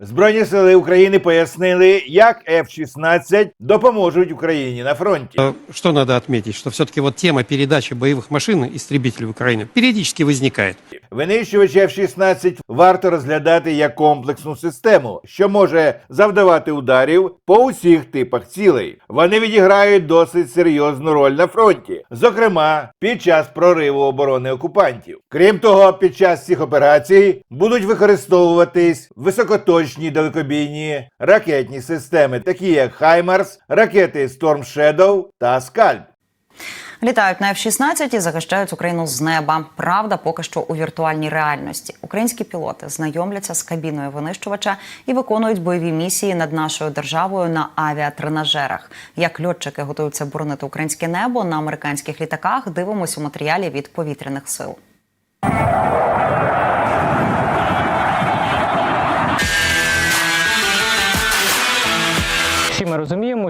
Збройні сили України пояснили, як F-16 допоможуть Україні на фронті. Э, Что надо отметить, что все-таки вот тема передачи боевых машин истребителей в Украину периодически возникает. Винищувач F-16 варто розглядати як комплексну систему, що може завдавати ударів по усіх типах цілей. Вони відіграють досить серйозну роль на фронті, зокрема під час прориву оборони окупантів. Крім того, під час цих операцій будуть використовуватись високоточні далекобійні ракетні системи, такі як Хаймарс, ракети Storm Shadow та Скальп. Літають на F-16 і захищають Україну з неба. Правда, поки що у віртуальній реальності. Українські пілоти знайомляться з кабіною винищувача і виконують бойові місії над нашою державою на авіатренажерах. Як льотчики готуються боронити українське небо на американських літаках, дивимося у матеріалі від повітряних сил.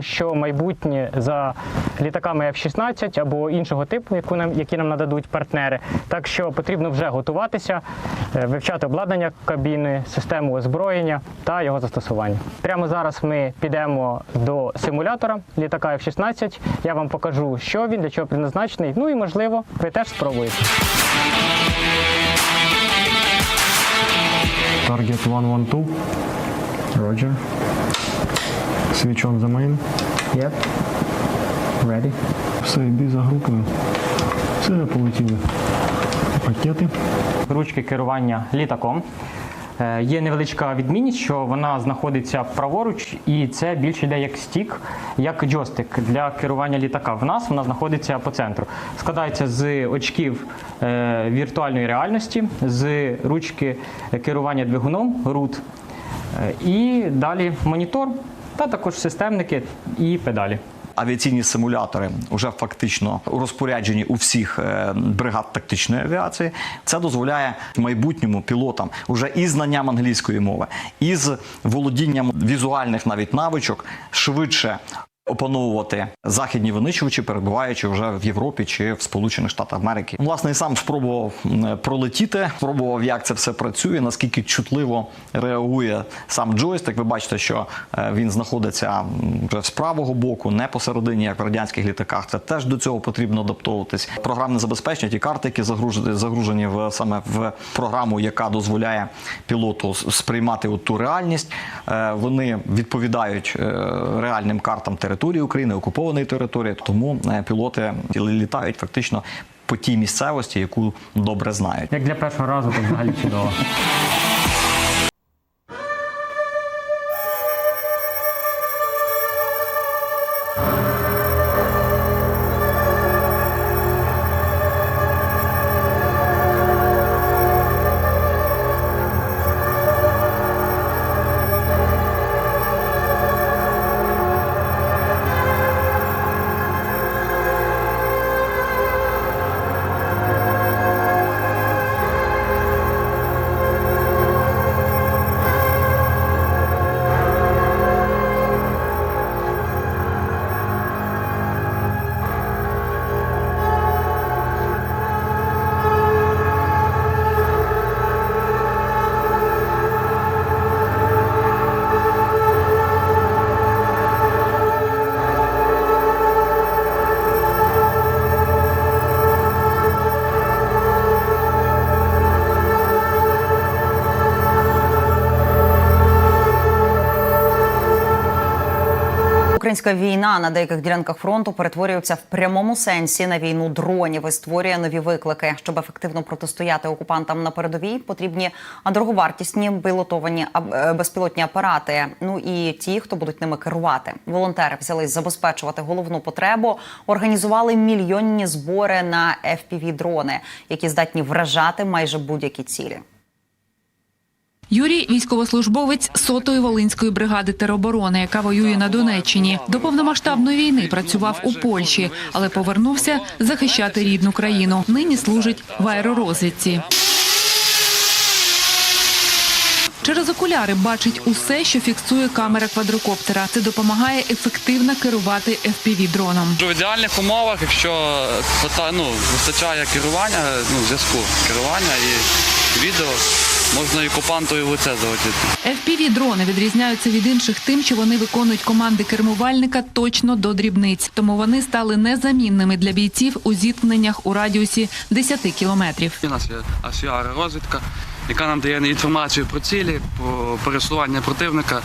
Що майбутнє за літаками F-16 або іншого типу, яку нам, які нам нададуть партнери. Так що потрібно вже готуватися, е, вивчати обладнання кабіни, систему озброєння та його застосування. Прямо зараз ми підемо до симулятора літака F-16. Я вам покажу, що він, для чого призначений. Ну і можливо, ви теж спробуєте. Target 112. Roger. Switch on the main. Yep. Ready. Все, йди за групою. Все, полетіли. Пакети. ручки керування літаком. Е, Є невеличка відмінність, що вона знаходиться праворуч, і це більше йде як стік, як джойстик для керування літака. В нас вона знаходиться по центру. Складається з очків е, віртуальної реальності, з ручки керування двигуном, рут, е, і далі монітор, та також системники і педалі. Авіаційні симулятори вже фактично у розпорядженні у всіх е, бригад тактичної авіації. Це дозволяє майбутньому пілотам уже із знанням англійської мови, із володінням візуальних навіть навичок швидше. Опановувати західні винищувачі, перебуваючи вже в Європі чи в Сполучених Штатах Америки. Власне, і сам спробував пролетіти, спробував, як це все працює, наскільки чутливо реагує сам джойстик. Ви бачите, що е, він знаходиться вже з правого боку, не посередині, як в радянських літаках. Це теж до цього потрібно адаптовуватись. Програмне забезпечення, ті карти, які загружені, загружені в саме в програму, яка дозволяє пілоту сприймати от ту реальність. е, Вони відповідають е, реальним картам території України, окупованої території. Тому е, пілоти літають фактично по тій місцевості, яку добре знають. Як для першого разу, то взагалі чудово. Українська війна на деяких ділянках фронту перетворюється в прямому сенсі на війну дронів і створює нові виклики. Щоб ефективно протистояти окупантам на передовій, потрібні дороговартісні пілотовані е, безпілотні апарати. Ну і ті, хто будуть ними керувати. Волонтери взялись забезпечувати головну потребу, організували мільйонні збори на fpv дрони, які здатні вражати майже будь-які цілі. Юрій військовослужбовець сотої волинської бригади тероборони, яка воює на Донеччині. До повномасштабної війни працював у Польщі, але повернувся захищати рідну країну. Нині служить в аеророзвідці. Через окуляри бачить усе, що фіксує камера квадрокоптера. Це допомагає ефективно керувати fpv дроном. В ідеальних умовах, якщо ну, вистачає керування, ну, зв'язку керування і відео, можна і окупанту і в лице залетіти. fpv дрони відрізняються від інших тим, що вони виконують команди кермувальника точно до дрібниць. Тому вони стали незамінними для бійців у зіткненнях у радіусі 10 кілометрів. У нас є асіара розвідка, яка нам дає інформацію про цілі, про пересування противника.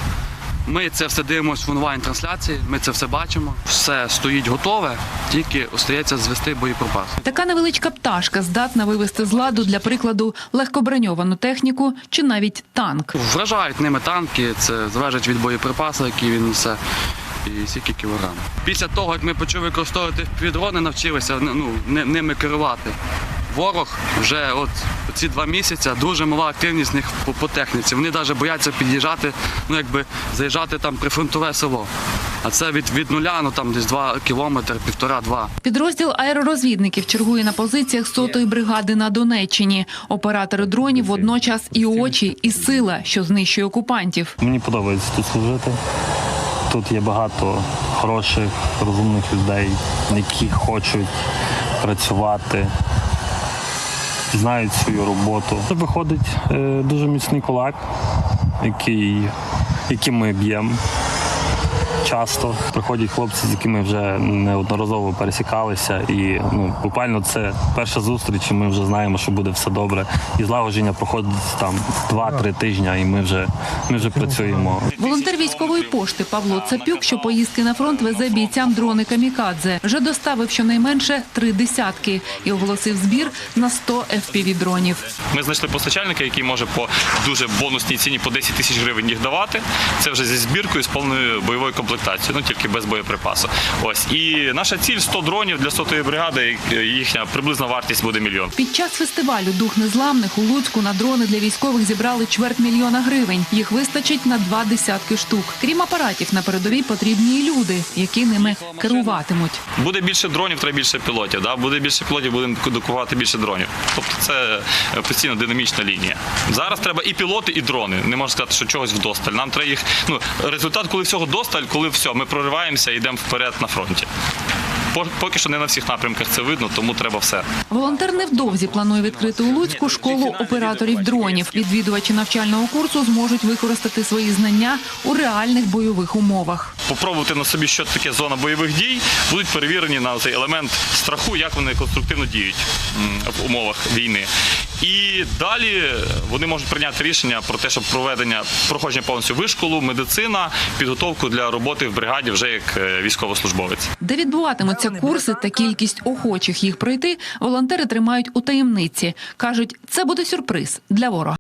Ми це все дивимося в онлайн-трансляції, ми це все бачимо. Все стоїть готове, тільки остається звести боєприпас. Така невеличка пташка здатна вивести з ладу для прикладу легкоброньовану техніку чи навіть танк. Вражають ними танки, це залежить від боєприпасу, який він несе. І скільки кілограм. Після того, як ми почали використовувати дрони, навчилися ну, ними керувати. Ворог вже от ці два місяці дуже мала активність в них по, по техніці. Вони навіть бояться під'їжджати, ну якби заїжджати там прифронтове село. А це від, від нуля, ну там десь два кілометри, півтора-два. Підрозділ аеророзвідників чергує на позиціях сотої бригади на Донеччині. Оператори дронів водночас і очі, і сила, що знищує окупантів. Мені подобається тут служити. Тут є багато хороших, розумних людей, які хочуть працювати, знають свою роботу. Виходить е, дуже міцний кулак, який, яким ми б'ємо. Часто приходять хлопці, з якими вже неодноразово пересікалися, і ну буквально це перша зустріч. і Ми вже знаємо, що буде все добре. І злагодження проходить там 2-3 тижні, і ми вже ми вже працюємо. Волонтер військової пошти Павло Цапюк, що поїздки на фронт везе бійцям дрони камікадзе, вже доставив щонайменше три десятки і оголосив збір на 100 fpv дронів. Ми знайшли постачальника, який може по дуже бонусній ціні по 10 тисяч гривень їх давати. Це вже зі збіркою з повною бойовою комплектацією, ну тільки без боєприпасу. Ось і наша ціль 100 дронів для сотої бригади. Їхня приблизна вартість буде мільйон. Під час фестивалю Дух незламних у Луцьку на дрони для військових зібрали чверть мільйона гривень. Їх вистачить на два десятки штук. Крім апаратів, на передовій потрібні і люди, які ними керуватимуть. Буде більше дронів, треба більше пілотів. Да? Буде більше пілотів, будемо докувати більше дронів. Тобто це е, постійно динамічна лінія. Зараз треба і пілоти, і дрони. Не можна сказати, що чогось вдосталь. Нам треба їх. Ну результат, коли всього досталь, коли все, ми прориваємося і йдемо вперед на фронті. По- Поки що не на всіх напрямках це видно, тому треба все. Волонтер невдовзі планує відкрити у Луцьку школу операторів дронів. Відвідувачі навчального курсу зможуть використати свої знання у реальних бойових умовах. Попробувати на собі, що таке зона бойових дій, будуть перевірені на цей елемент страху, як вони конструктивно діють в умовах війни. І далі вони можуть прийняти рішення про те, щоб проведення проходження повністю вишколу, медицина, підготовку для роботи в бригаді вже як е, військовослужбовець. Де відбуватимуться курси та кількість охочих їх пройти, волонтери тримають у таємниці. кажуть, це буде сюрприз для ворога.